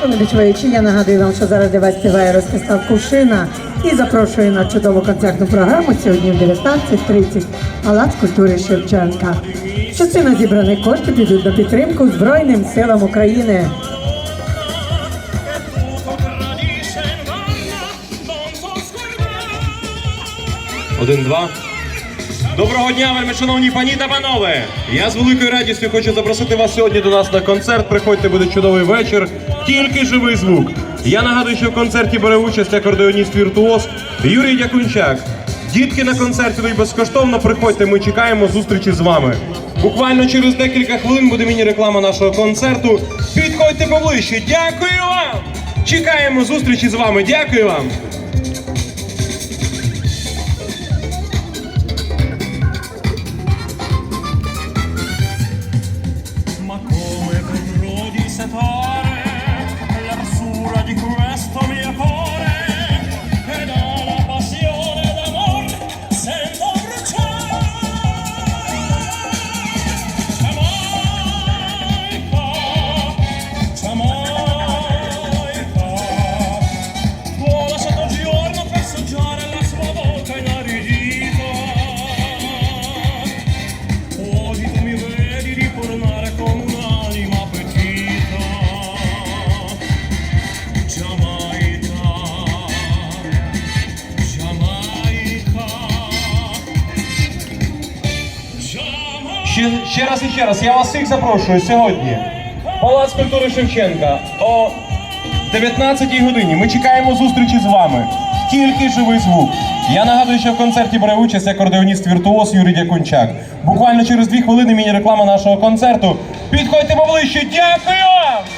Шановні чоловічі, я нагадую вам, що зараз для вас співає Ростислав Кувшина і запрошую на чудову концертну програму сьогодні в 19.30 Палац культури Шевченка. Частина зібраних коштів підуть на підтримку Збройним силам України. Один-два. Доброго дня, вельми шановні пані та панове! Я з великою радістю хочу запросити вас сьогодні до нас на концерт. Приходьте, буде чудовий вечір. Тільки живий звук. Я нагадую, що в концерті бере участь акордеоніст віртуоз Юрій Дякунчак. Дітки на концерті йдуть безкоштовно. Приходьте, ми чекаємо зустрічі з вами. Буквально через декілька хвилин буде міні-реклама нашого концерту. Підходьте поближче. Дякую вам! Чекаємо зустрічі з вами. Дякую вам! Ще, ще раз і ще раз, я вас всіх запрошую сьогодні. Палац культури Шевченка о 19 годині. Ми чекаємо зустрічі з вами. Тільки живий звук. Я нагадую, що в концерті бере участь акордеоніст віртуоз Юрій Дякунчак. Буквально через дві хвилини міні-реклама нашого концерту. Підходьте поближче. Дякую!